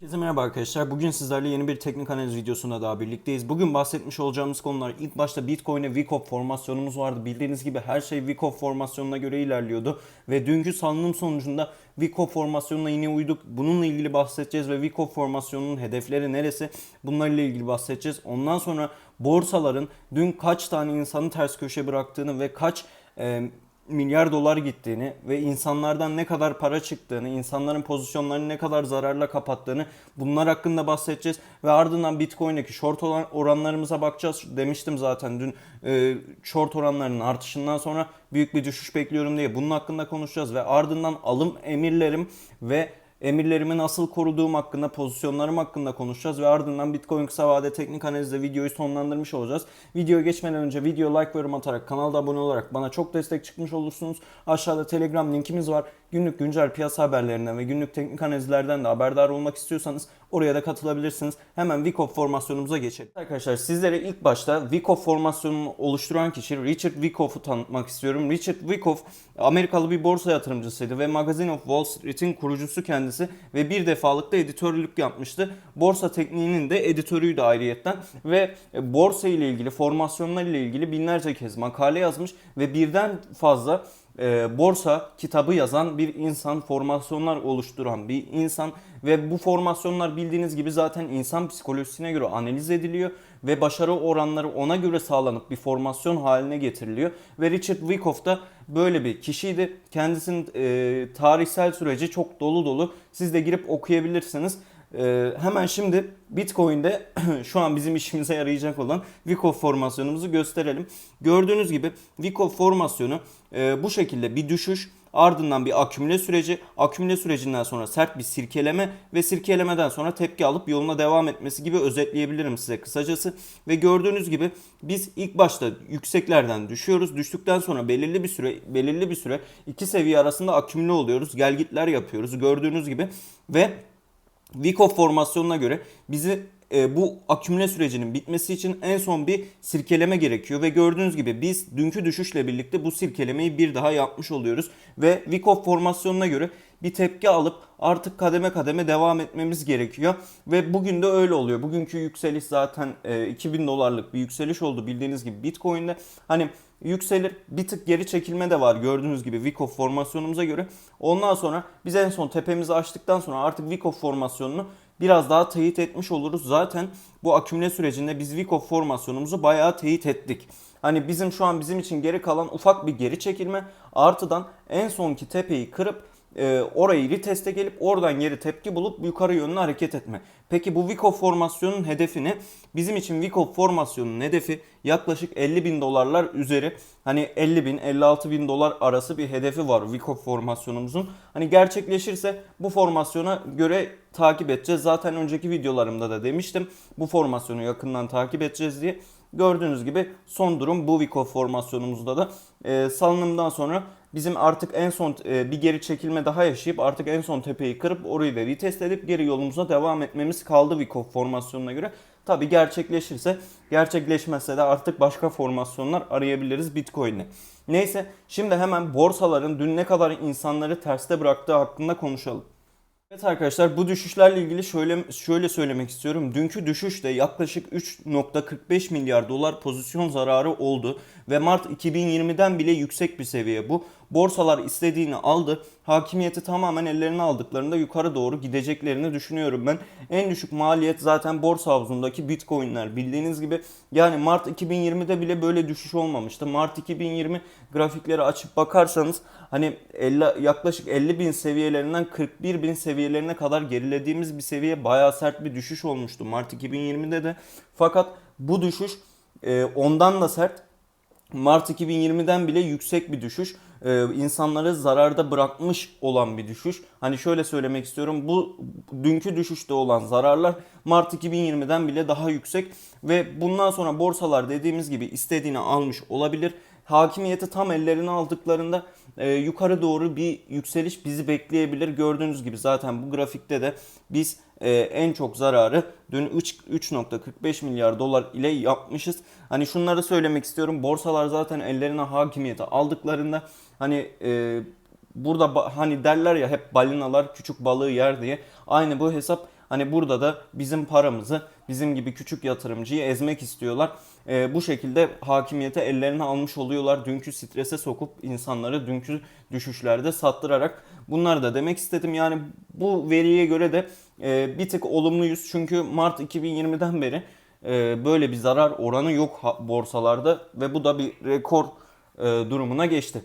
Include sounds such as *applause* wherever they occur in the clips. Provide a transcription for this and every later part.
Herkese merhaba arkadaşlar. Bugün sizlerle yeni bir teknik analiz videosunda daha birlikteyiz. Bugün bahsetmiş olacağımız konular ilk başta Bitcoin'e Wickoff formasyonumuz vardı. Bildiğiniz gibi her şey Wickoff formasyonuna göre ilerliyordu. Ve dünkü salınım sonucunda Wickoff formasyonuna yine uyduk. Bununla ilgili bahsedeceğiz ve Wickoff formasyonunun hedefleri neresi? Bunlarla ilgili bahsedeceğiz. Ondan sonra borsaların dün kaç tane insanı ters köşe bıraktığını ve kaç e, milyar dolar gittiğini ve insanlardan ne kadar para çıktığını, insanların pozisyonlarını ne kadar zararla kapattığını bunlar hakkında bahsedeceğiz. Ve ardından Bitcoin'deki short olan oranlarımıza bakacağız. Demiştim zaten dün e, short oranlarının artışından sonra büyük bir düşüş bekliyorum diye bunun hakkında konuşacağız. Ve ardından alım emirlerim ve emirlerimi nasıl koruduğum hakkında, pozisyonlarım hakkında konuşacağız ve ardından Bitcoin kısa vade teknik analizde videoyu sonlandırmış olacağız. Videoya geçmeden önce video like ve yorum atarak kanalda abone olarak bana çok destek çıkmış olursunuz. Aşağıda Telegram linkimiz var. Günlük güncel piyasa haberlerinden ve günlük teknik analizlerden de haberdar olmak istiyorsanız oraya da katılabilirsiniz. Hemen Wickoff formasyonumuza geçelim. Arkadaşlar sizlere ilk başta Wickoff formasyonunu oluşturan kişi Richard Wickoff'u tanıtmak istiyorum. Richard Wickoff Amerikalı bir borsa yatırımcısıydı ve Magazine of Wall Street'in kurucusu kendisi ve bir defalık da editörlük yapmıştı. Borsa tekniğinin de editörüydü ayrıyetten ve borsa ile ilgili formasyonlar ile ilgili binlerce kez makale yazmış ve birden fazla e, borsa kitabı yazan bir insan, formasyonlar oluşturan bir insan ve bu formasyonlar bildiğiniz gibi zaten insan psikolojisine göre analiz ediliyor ve başarı oranları ona göre sağlanıp bir formasyon haline getiriliyor. Ve Richard Wyckoff da böyle bir kişiydi. Kendisinin e, tarihsel süreci çok dolu dolu. Siz de girip okuyabilirsiniz. Ee, hemen şimdi Bitcoin'de *clears throat* şu an bizim işimize yarayacak olan Wyckoff formasyonumuzu gösterelim. Gördüğünüz gibi Wyckoff formasyonu e, bu şekilde bir düşüş ardından bir akümüle süreci, akümüle sürecinden sonra sert bir sirkeleme ve sirkelemeden sonra tepki alıp yoluna devam etmesi gibi özetleyebilirim size kısacası. Ve gördüğünüz gibi biz ilk başta yükseklerden düşüyoruz. Düştükten sonra belirli bir süre belirli bir süre iki seviye arasında akümüle oluyoruz. Gelgitler yapıyoruz gördüğünüz gibi ve Wyckoff formasyonuna göre bizi e, bu akümüle sürecinin bitmesi için en son bir sirkeleme gerekiyor. Ve gördüğünüz gibi biz dünkü düşüşle birlikte bu sirkelemeyi bir daha yapmış oluyoruz. Ve Wyckoff formasyonuna göre bir tepki alıp artık kademe kademe devam etmemiz gerekiyor ve bugün de öyle oluyor. Bugünkü yükseliş zaten e, 2000 dolarlık bir yükseliş oldu bildiğiniz gibi Bitcoin'de. Hani yükselir. Bir tık geri çekilme de var gördüğünüz gibi Wyckoff formasyonumuza göre. Ondan sonra biz en son tepemizi açtıktan sonra artık Wyckoff formasyonunu biraz daha teyit etmiş oluruz. Zaten bu akümüle sürecinde biz Wyckoff formasyonumuzu bayağı teyit ettik. Hani bizim şu an bizim için geri kalan ufak bir geri çekilme artıdan en sonki tepeyi kırıp e, orayı reteste gelip oradan geri tepki bulup yukarı yönlü hareket etme. Peki bu Wyckoff formasyonun hedefi ne? Bizim için Wyckoff formasyonunun hedefi yaklaşık 50 bin dolarlar üzeri. Hani 50 bin 56 bin dolar arası bir hedefi var Wyckoff formasyonumuzun. Hani gerçekleşirse bu formasyona göre takip edeceğiz. Zaten önceki videolarımda da demiştim. Bu formasyonu yakından takip edeceğiz diye. Gördüğünüz gibi son durum bu Wyckoff formasyonumuzda da e, salınımdan sonra bizim artık en son e, bir geri çekilme daha yaşayıp artık en son tepeyi kırıp orayı da retest edip geri yolumuza devam etmemiz kaldı Wyckoff formasyonuna göre. Tabi gerçekleşirse gerçekleşmezse de artık başka formasyonlar arayabiliriz Bitcoin'e. Neyse şimdi hemen borsaların dün ne kadar insanları terste bıraktığı hakkında konuşalım. Evet arkadaşlar bu düşüşlerle ilgili şöyle şöyle söylemek istiyorum. Dünkü düşüşte yaklaşık 3.45 milyar dolar pozisyon zararı oldu ve Mart 2020'den bile yüksek bir seviye bu. Borsalar istediğini aldı. Hakimiyeti tamamen ellerine aldıklarında yukarı doğru gideceklerini düşünüyorum ben. En düşük maliyet zaten borsa havuzundaki Bitcoin'ler. Bildiğiniz gibi yani Mart 2020'de bile böyle düşüş olmamıştı. Mart 2020 grafikleri açıp bakarsanız hani 50, yaklaşık 50 bin seviyelerinden 41 bin seviyelerine kadar gerilediğimiz bir seviye bayağı sert bir düşüş olmuştu Mart 2020'de de. Fakat bu düşüş e, ondan da sert. Mart 2020'den bile yüksek bir düşüş. Ee, insanları zararda bırakmış olan bir düşüş. Hani şöyle söylemek istiyorum. Bu dünkü düşüşte olan zararlar Mart 2020'den bile daha yüksek ve bundan sonra borsalar dediğimiz gibi istediğini almış olabilir. Hakimiyeti tam ellerine aldıklarında e, yukarı doğru bir yükseliş bizi bekleyebilir. Gördüğünüz gibi zaten bu grafikte de biz e, en çok zararı dün 3.45 milyar dolar ile yapmışız. Hani şunları söylemek istiyorum. Borsalar zaten ellerine hakimiyeti aldıklarında hani e, burada hani derler ya hep balinalar küçük balığı yer diye. Aynı bu hesap Hani burada da bizim paramızı bizim gibi küçük yatırımcıyı ezmek istiyorlar. Ee, bu şekilde hakimiyete ellerine almış oluyorlar. Dünkü strese sokup insanları dünkü düşüşlerde sattırarak. Bunları da demek istedim. Yani bu veriye göre de e, bir tık olumluyuz. Çünkü Mart 2020'den beri e, böyle bir zarar oranı yok borsalarda ve bu da bir rekor e, durumuna geçti.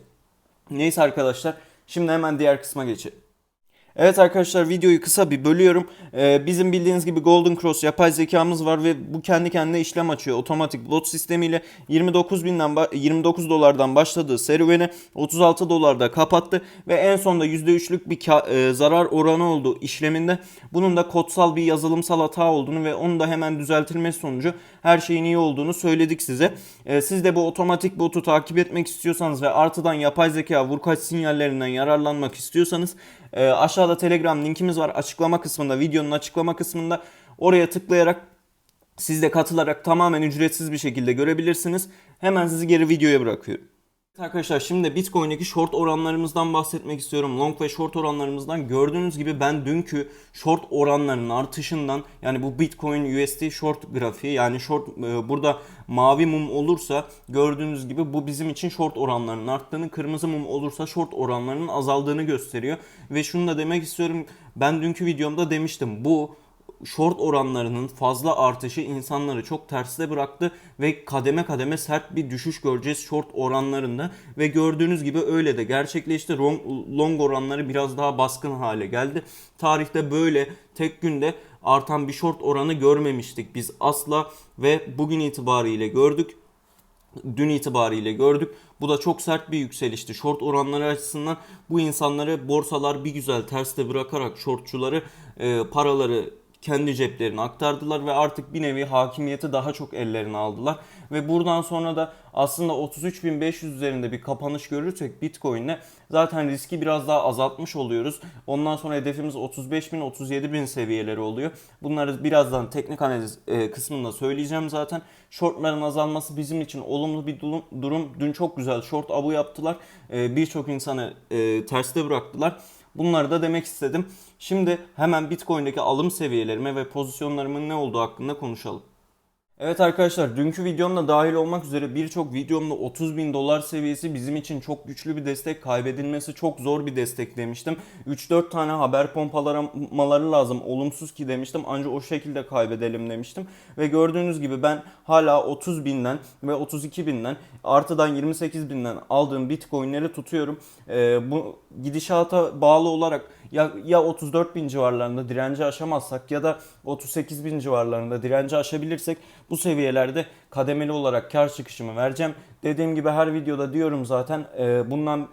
Neyse arkadaşlar şimdi hemen diğer kısma geçelim. Evet arkadaşlar videoyu kısa bir bölüyorum. Ee, bizim bildiğiniz gibi Golden Cross yapay zekamız var ve bu kendi kendine işlem açıyor. Otomatik bot sistemiyle 29 binden ba- 29 dolardan başladığı serüveni 36 dolarda kapattı ve en sonunda %3'lük bir e, zarar oranı oldu işleminde. Bunun da kodsal bir yazılımsal hata olduğunu ve onu da hemen düzeltilmesi sonucu her şeyin iyi olduğunu söyledik size. Ee, siz de bu otomatik botu takip etmek istiyorsanız ve artıdan yapay zeka vurkaç sinyallerinden yararlanmak istiyorsanız e, aşağıda Telegram linkimiz var. Açıklama kısmında, videonun açıklama kısmında oraya tıklayarak siz de katılarak tamamen ücretsiz bir şekilde görebilirsiniz. Hemen sizi geri videoya bırakıyorum. Arkadaşlar şimdi de Bitcoin'deki short oranlarımızdan bahsetmek istiyorum. Long ve short oranlarımızdan. Gördüğünüz gibi ben dünkü short oranlarının artışından yani bu Bitcoin USD short grafiği yani short e, burada mavi mum olursa gördüğünüz gibi bu bizim için short oranlarının arttığını, kırmızı mum olursa short oranlarının azaldığını gösteriyor. Ve şunu da demek istiyorum. Ben dünkü videomda demiştim. Bu short oranlarının fazla artışı insanları çok terste bıraktı ve kademe kademe sert bir düşüş göreceğiz short oranlarında ve gördüğünüz gibi öyle de gerçekleşti. Long, long oranları biraz daha baskın hale geldi. Tarihte böyle tek günde artan bir short oranı görmemiştik biz asla ve bugün itibariyle gördük dün itibariyle gördük. Bu da çok sert bir yükselişti. Short oranları açısından bu insanları borsalar bir güzel terste bırakarak shortçuları e, paraları kendi ceplerine aktardılar ve artık bir nevi hakimiyeti daha çok ellerine aldılar. Ve buradan sonra da aslında 33.500 üzerinde bir kapanış görürsek Bitcoin'le zaten riski biraz daha azaltmış oluyoruz. Ondan sonra hedefimiz 35.000 37.000 seviyeleri oluyor. Bunları birazdan teknik analiz e, kısmında söyleyeceğim zaten. Shortların azalması bizim için olumlu bir durum. Dün çok güzel short abu yaptılar. E, Birçok insanı e, terste bıraktılar. Bunları da demek istedim. Şimdi hemen Bitcoin'deki alım seviyelerime ve pozisyonlarımın ne olduğu hakkında konuşalım. Evet arkadaşlar dünkü videomda dahil olmak üzere birçok videomda 30 bin dolar seviyesi bizim için çok güçlü bir destek kaybedilmesi çok zor bir destek demiştim. 3-4 tane haber pompalamaları lazım olumsuz ki demiştim ancak o şekilde kaybedelim demiştim. Ve gördüğünüz gibi ben hala 30 binden ve 32 binden artıdan 28 binden aldığım bitcoinleri tutuyorum. Ee, bu gidişata bağlı olarak ya, ya 34 bin civarlarında direnci aşamazsak ya da 38 bin civarlarında direnci aşabilirsek bu seviyelerde kademeli olarak kar çıkışımı vereceğim. Dediğim gibi her videoda diyorum zaten e, bundan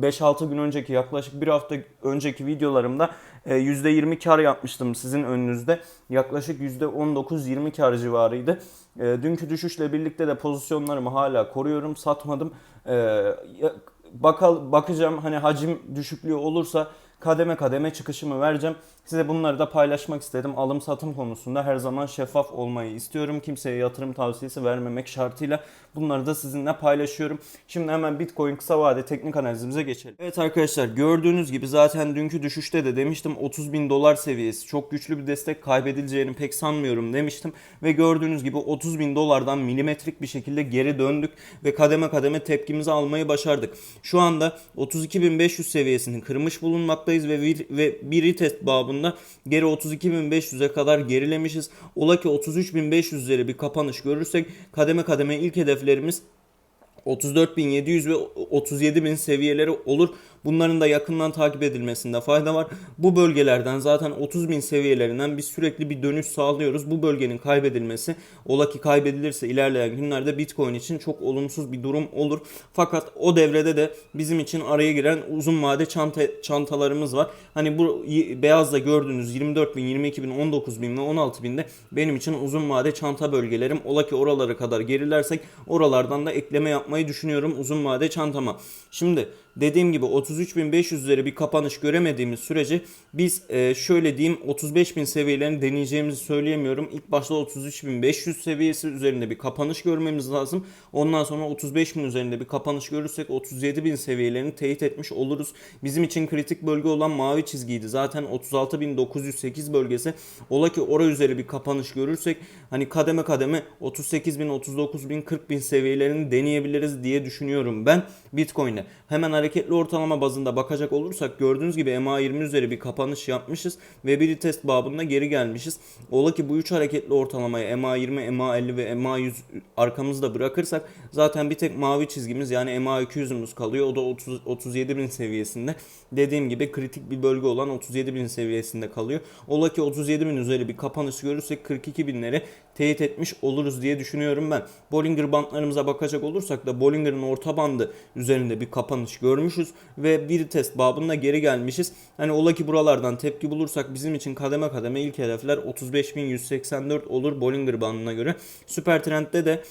5-6 gün önceki yaklaşık bir hafta önceki videolarımda e, %20 kar yapmıştım sizin önünüzde. Yaklaşık %19-20 kar civarıydı. E, dünkü düşüşle birlikte de pozisyonlarımı hala koruyorum, satmadım. E, bakal bakacağım hani hacim düşüklüğü olursa kademe kademe çıkışımı vereceğim. Size bunları da paylaşmak istedim. Alım satım konusunda her zaman şeffaf olmayı istiyorum. Kimseye yatırım tavsiyesi vermemek şartıyla bunları da sizinle paylaşıyorum. Şimdi hemen Bitcoin kısa vade teknik analizimize geçelim. Evet arkadaşlar gördüğünüz gibi zaten dünkü düşüşte de demiştim 30 bin dolar seviyesi çok güçlü bir destek kaybedileceğini pek sanmıyorum demiştim. Ve gördüğünüz gibi 30 bin dolardan milimetrik bir şekilde geri döndük ve kademe kademe tepkimizi almayı başardık. Şu anda 32.500 seviyesini kırmış bulunmaktayız ve bir, ve bir retest babında geri 32.500'e kadar gerilemişiz. Ola ki 33.500 üzeri bir kapanış görürsek kademe kademe ilk hedeflerimiz 34.700 ve 37.000 seviyeleri olur. Bunların da yakından takip edilmesinde fayda var. Bu bölgelerden zaten 30.000 seviyelerinden biz sürekli bir dönüş sağlıyoruz. Bu bölgenin kaybedilmesi ola ki kaybedilirse ilerleyen günlerde Bitcoin için çok olumsuz bir durum olur. Fakat o devrede de bizim için araya giren uzun vade çanta, çantalarımız var. Hani bu beyazda gördüğünüz 24.000, 22.000, 19.000 ve 16.000 de benim için uzun vade çanta bölgelerim. Ola ki oralara kadar gerilersek oralardan da ekleme yapmayı düşünüyorum uzun vade çantama. Şimdi dediğim gibi 33.500 üzeri bir kapanış göremediğimiz sürece biz e, şöyle diyeyim 35.000 seviyelerini deneyeceğimizi söyleyemiyorum. İlk başta 33.500 seviyesi üzerinde bir kapanış görmemiz lazım. Ondan sonra 35.000 üzerinde bir kapanış görürsek 37.000 seviyelerini teyit etmiş oluruz. Bizim için kritik bölge olan mavi çizgiydi. Zaten 36.908 bölgesi. Ola ki oraya üzeri bir kapanış görürsek hani kademe kademe 38.000, 39.000, 40.000 seviyelerini deneyebiliriz diye düşünüyorum ben Bitcoin'e. Hemen hareketli ortalama bazında bakacak olursak gördüğünüz gibi MA20 üzeri bir kapanış yapmışız ve bir test babında geri gelmişiz. Ola ki bu üç hareketli ortalamayı MA20, MA50 ve MA100 arkamızda bırakırsak zaten bir tek mavi çizgimiz yani MA200'ümüz kalıyor. O da 30, 37.000 seviyesinde. Dediğim gibi kritik bir bölge olan 37.000 seviyesinde kalıyor. Ola ki 37.000 üzeri bir kapanış görürsek 42.000'leri teyit etmiş oluruz diye düşünüyorum ben. Bollinger bandlarımıza bakacak olursak da Bollinger'ın orta bandı üzerinde bir kapanış görmüşüz ve bir test babında geri gelmişiz. Hani ola ki buralardan tepki bulursak bizim için kademe kademe ilk hedefler 35.184 olur Bollinger bandına göre. Süper Trend'de de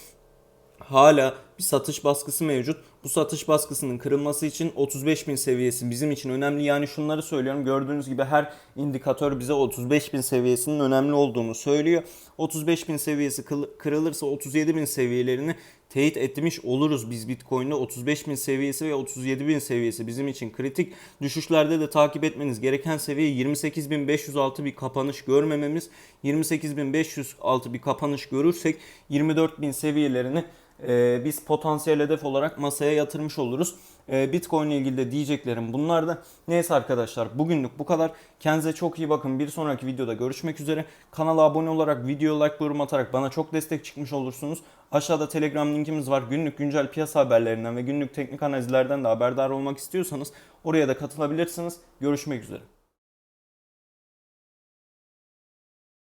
hala bir satış baskısı mevcut. Bu satış baskısının kırılması için 35.000 seviyesi bizim için önemli. Yani şunları söylüyorum. Gördüğünüz gibi her indikatör bize 35.000 seviyesinin önemli olduğunu söylüyor. 35.000 seviyesi kıl- kırılırsa 37.000 seviyelerini teyit etmiş oluruz biz Bitcoin'de. 35.000 seviyesi ve 37.000 seviyesi bizim için kritik. Düşüşlerde de takip etmeniz gereken seviye 28.506 bir kapanış görmememiz. 28.506 bir kapanış görürsek 24.000 seviyelerini e, biz potansiyel hedef olarak masaya yatırmış oluruz. E, Bitcoin ile ilgili de diyeceklerim bunlar da. Neyse arkadaşlar bugünlük bu kadar. Kendinize çok iyi bakın. Bir sonraki videoda görüşmek üzere. Kanala abone olarak, video like, yorum atarak bana çok destek çıkmış olursunuz. Aşağıda Telegram linkimiz var. Günlük güncel piyasa haberlerinden ve günlük teknik analizlerden de haberdar olmak istiyorsanız oraya da katılabilirsiniz. Görüşmek üzere.